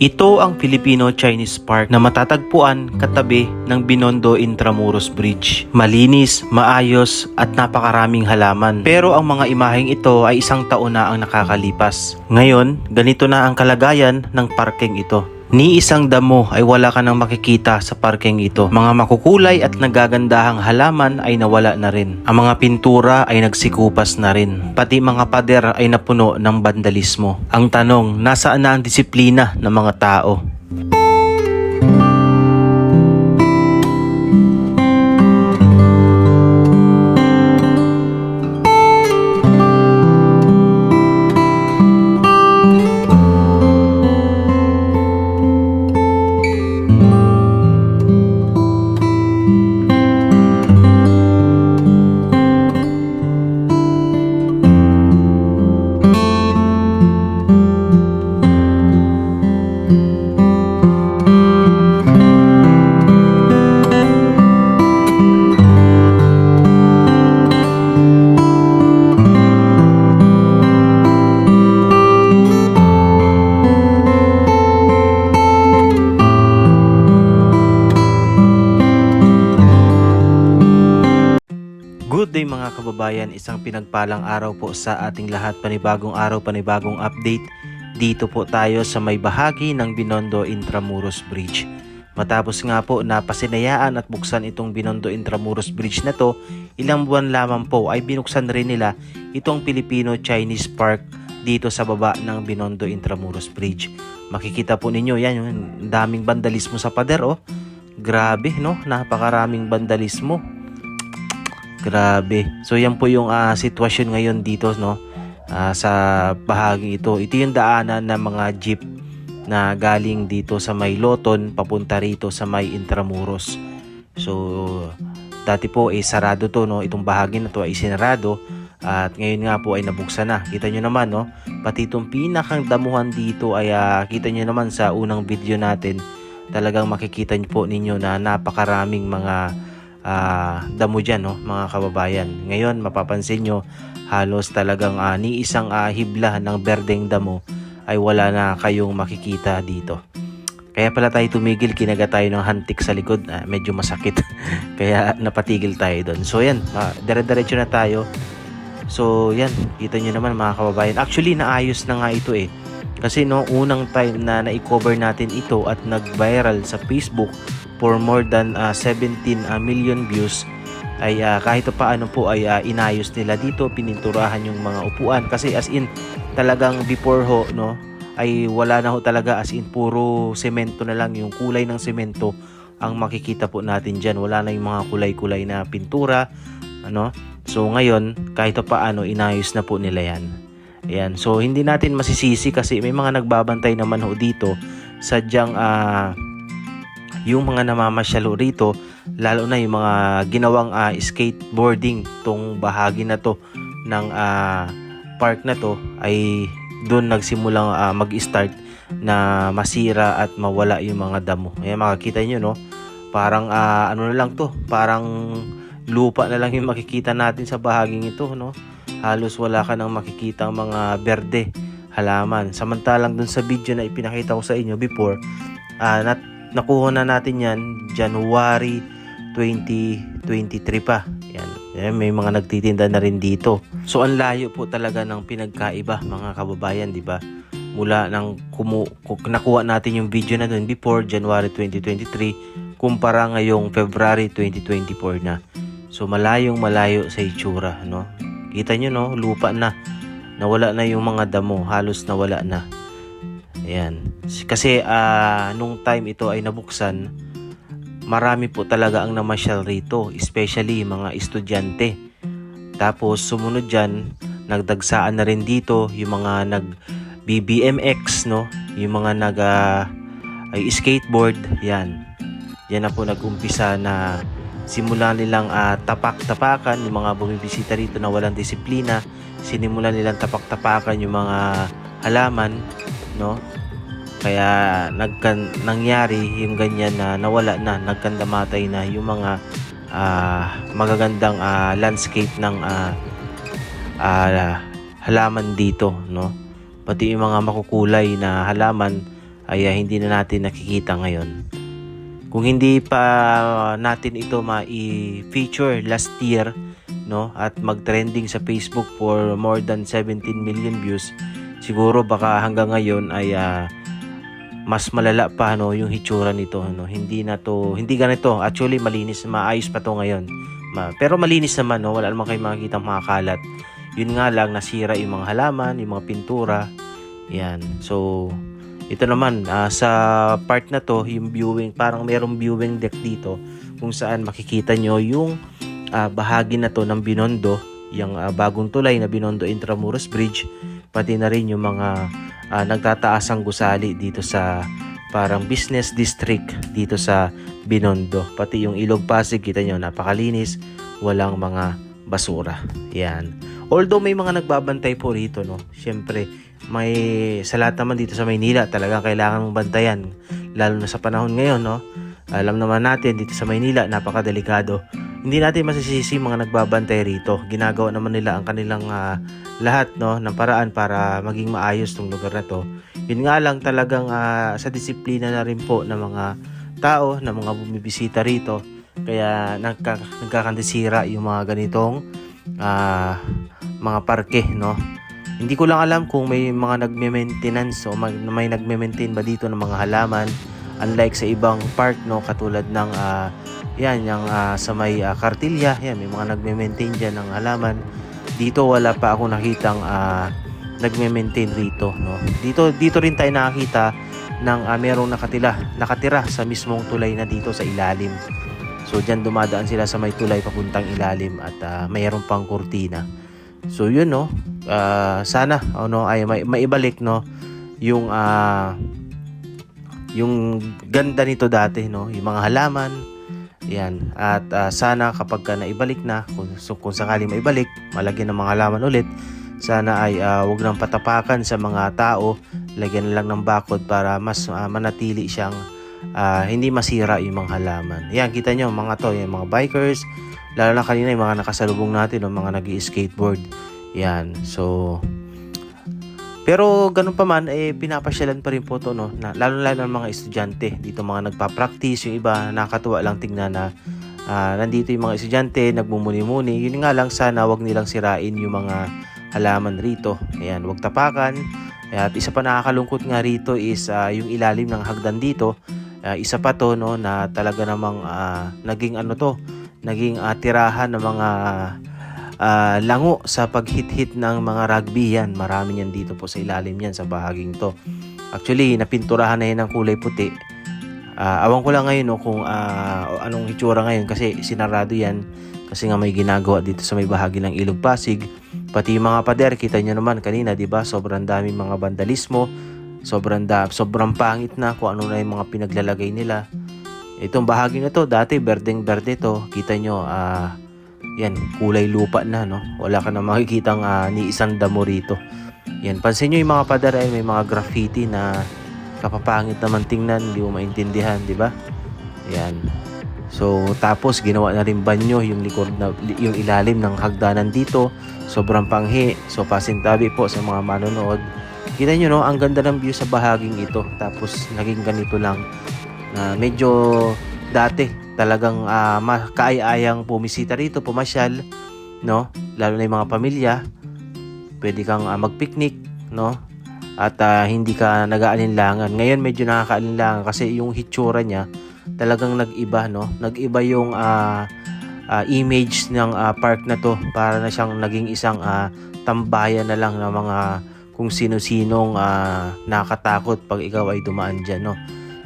Ito ang Filipino-Chinese Park na matatagpuan katabi ng Binondo Intramuros Bridge. Malinis, maayos at napakaraming halaman. Pero ang mga imaheng ito ay isang taon na ang nakakalipas. Ngayon, ganito na ang kalagayan ng parking ito. Ni isang damo ay wala ka nang makikita sa parking ito. Mga makukulay at nagagandahang halaman ay nawala na rin. Ang mga pintura ay nagsikupas na rin. Pati mga pader ay napuno ng vandalismo. Ang tanong, nasaan na ang disiplina ng mga tao? Good day mga kababayan, isang pinagpalang araw po sa ating lahat. Panibagong araw, panibagong update. Dito po tayo sa may bahagi ng Binondo Intramuros Bridge. Matapos nga po na pasinayaan at buksan itong Binondo Intramuros Bridge na to, ilang buwan lamang po ay binuksan rin nila itong Filipino-Chinese Park dito sa baba ng Binondo Intramuros Bridge. Makikita po ninyo yan, yung daming vandalismo sa pader oh. Grabe no, napakaraming vandalismo. Grabe. So yan po yung ah, sitwasyon ngayon dito no ah, sa bahagi ito. Ito yung daanan ng mga jeep na galing dito sa may Loton papunta rito sa may Intramuros. So dati po ay sarado to no, itong bahagi na to ay sinarado at ngayon nga po ay nabuksan na. Kita nyo naman no, pati itong pinakang damuhan dito ay ah, kita nyo naman sa unang video natin talagang makikita nyo po ninyo na napakaraming mga ah, damo dyan, no, mga kababayan. Ngayon, mapapansin nyo, halos talagang ah, ni isang ah, hibla ng berdeng damo ay wala na kayong makikita dito. Kaya pala tayo tumigil, kinaga tayo ng hantik sa likod, ah, medyo masakit. Kaya napatigil tayo doon. So yan, ah, dire-diretso na tayo. So yan, kita nyo naman mga kababayan. Actually, naayos na nga ito eh. Kasi no, unang time na na-cover natin ito at nag-viral sa Facebook for more than ah, 17 ah, million views ay ah, kahit pa paano po ay ah, inayos nila dito, pininturahan yung mga upuan. Kasi as in talagang before ho no ay wala na ho talaga. As in puro semento na lang yung kulay ng semento ang makikita po natin diyan wala na yung mga kulay-kulay na pintura ano. So ngayon kahit pa paano inayos na po nila yan. Ayan. So, hindi natin masisisi kasi may mga nagbabantay naman ho dito. Sadyang ah, yung mga namamasyalo rito, lalo na yung mga ginawang ah, skateboarding tong bahagi na to ng ah, park na to ay doon nagsimulang ah, mag-start na masira at mawala yung mga damo. Ayan, makikita nyo, no? Parang ah, ano na lang to, parang lupa na lang yung makikita natin sa bahaging ito, no? halos wala ka nang makikita mga berde halaman. Samantalang dun sa video na ipinakita ko sa inyo before, nat nakuha na natin yan January 2023 pa. Yan. Yan, may mga nagtitinda na rin dito. So ang layo po talaga ng pinagkaiba mga kababayan, di ba? Mula nang kumu ku- nakuha natin yung video na dun before January 2023 kumpara ngayong February 2024 na. So malayong malayo sa itsura, no? Kita nyo no, lupa na. Nawala na yung mga damo, halos nawala na. Ayan. Kasi ah, nung time ito ay nabuksan, marami po talaga ang namasyal rito, especially mga estudyante. Tapos sumunod dyan, nagdagsaan na rin dito yung mga nag BBMX, no? Yung mga nag ah, ay skateboard, yan. Yan na po nag-umpisa na simula nilang ah, tapak-tapakan yung mga bumibisita rito na walang disiplina sinimulan nilang tapak-tapakan yung mga halaman no kaya nagkan nangyari yung ganyan na nawala na nagkandamatay na yung mga ah, magagandang ah, landscape ng ah, ah, halaman dito no pati yung mga makukulay na halaman ay ah, hindi na natin nakikita ngayon. Kung hindi pa natin ito ma-feature last year, no, at mag-trending sa Facebook for more than 17 million views, siguro baka hanggang ngayon ay ah, mas malala pa no yung hitsura nito no. Hindi na to hindi ganito. Actually malinis maayos pa to ngayon. Ma, pero malinis naman no. Wala namang kayo makikita mga kalat. Yun nga lang nasira yung mga halaman yung mga pintura. Yan. So ito naman ah, sa part na to yung viewing parang merong viewing deck dito kung saan makikita nyo yung ah, bahagi na to ng Binondo yung ah, bagong tulay na Binondo Intramuros Bridge pati na rin yung mga ah, nagtataasang gusali dito sa parang business district dito sa Binondo. Pati yung Ilog Pasig, kita nyo, napakalinis. Walang mga basura. Yan. Although may mga nagbabantay po rito, no? Siyempre, may sa lahat naman dito sa Maynila, talagang kailangan mong bantayan. Lalo na sa panahon ngayon, no? Alam naman natin, dito sa Maynila, napakadelikado. Hindi natin masisisi mga nagbabantay rito. Ginagawa naman nila ang kanilang ah, lahat no ng paraan para maging maayos tong lugar na to. Yun nga lang talagang ah, sa disiplina na rin po ng mga tao, ng mga bumibisita rito. Kaya nagka, nagkakandisira yung mga ganitong ah, mga parke, no? Hindi ko lang alam kung may mga nagme-maintenance o mag, may nagme-maintain ba dito ng mga halaman unlike sa ibang park no katulad ng ah, yan yung ah, sa may ah, Cartilla yan may mga nagme-maintain diyan ng halaman. Dito wala pa ako nakitang ah, nagme-maintain rito no. Dito dito rin tayo nakakita ng ah, merong nakatila nakatira sa mismong tulay na dito sa ilalim. So diyan dumadaan sila sa may tulay papuntang ilalim at ah, mayroon pang kurtina. So yun no Ah, sana ano ay may, maibalik no yung ah, yung ganda nito dati no? Yung mga halaman. Yan. At ah, sana kapag ka naibalik na kung, so, kung sakali maibalik malagyan ng mga halaman ulit. Sana ay ah, wag nang patapakan sa mga tao. Lagyan lang ng bakod para mas ah, manatili siyang ah, hindi masira yung mga halaman. Yan kita nyo mga to yung mga bikers. Lalo na kanina yung mga nakasalubong natin yung mga nag skateboard yan. So pero ganun pa man, eh, pinapasyalan pa rin po to, no? Na, lalo lalo ng mga estudyante. Dito mga nagpa-practice, yung iba, nakakatuwa lang tingnan na ah, nandito yung mga estudyante, nagmumuni-muni. Yun nga lang, sana wag nilang sirain yung mga halaman rito. Ayan, wag tapakan. At isa pa nakakalungkot nga rito is ah, yung ilalim ng hagdan dito. Ah, isa pa to, no, na talaga namang ah, naging ano to, naging ah, tirahan ng mga ah, lango sa paghit-hit ng mga rugby yan. Marami yan dito po sa ilalim yan sa bahaging to. Actually, napinturahan na yan ng kulay puti. Ah, awan ko lang ngayon no, kung ah, anong itsura ngayon kasi sinarado yan kasi nga may ginagawa dito sa may bahagi ng Ilog Pasig. Pati yung mga pader, kita nyo naman kanina, di ba? Sobrang daming mga vandalismo. Sobrang, da, sobrang pangit na kung ano na yung mga pinaglalagay nila. Itong bahagi na to, dati berdeng-berde to. Kita nyo, ah, yan, kulay lupa na, no? Wala ka na makikitang ah, ni isang damo rito. Yan, pansin nyo yung mga pader ay may mga graffiti na kapapangit naman tingnan, hindi mo maintindihan, di ba? Yan. So, tapos ginawa na rin banyo yung likod na yung ilalim ng hagdanan dito. Sobrang panghi. So, pasintabi po sa mga manonood. Kita nyo, no? Ang ganda ng view sa bahaging ito. Tapos, naging ganito lang. Na medyo dati talagang uh, kaaya-ayang pumisita rito, pumasyal, no? Lalo na yung mga pamilya. Pwede kang ah, mag-picnic, no? At ah, hindi ka nag-aalinlangan. Ngayon medyo nakakaalinlangan kasi yung hitsura niya talagang nag-iba, no? Nag-iba yung ah, ah, image ng ah, park na to para na siyang naging isang ah, tambayan na lang ng mga kung sino-sinong ah, nakatakot pag ikaw ay dumaan dyan, no?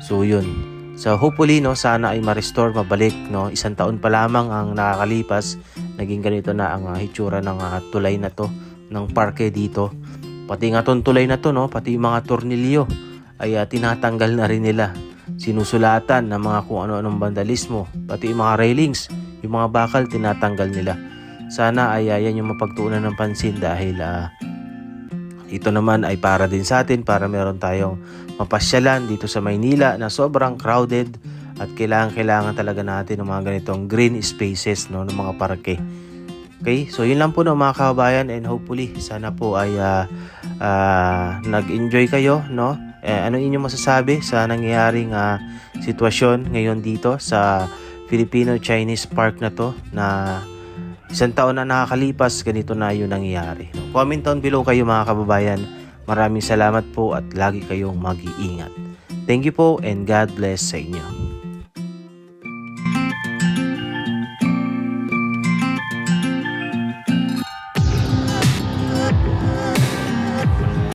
So, yun. So hopefully no sana ay ma-restore mabalik no. Isang taon pa lamang ang nakakalipas. Naging ganito na ang uh, hitsura ng uh, tulay na to ng parke dito. Pati nga tong tulay na to no pati mga tornilyo ay uh, tinatanggal na rin nila. Sinusulatan ng mga kung ano-anong vandalismo pati yung mga railings yung mga bakal tinatanggal nila. Sana ay uh, yan yung mapagtuunan ng pansin dahil uh, ito naman ay para din sa atin para meron tayong mapasyalan dito sa Maynila na sobrang crowded at kailangan kailangan talaga natin ng mga ganitong green spaces no ng mga parke. Okay? So yun lang po no mga kababayan and hopefully sana po ay uh, uh, nag-enjoy kayo no Eh, ano inyong masasabi sa nangyayaring ah, sitwasyon ngayon dito sa Filipino-Chinese Park na to na isang taon na nakakalipas, ganito na yung nangyayari. Comment down below kayo mga kababayan. Maraming salamat po at lagi kayong mag-iingat. Thank you po and God bless sa inyo.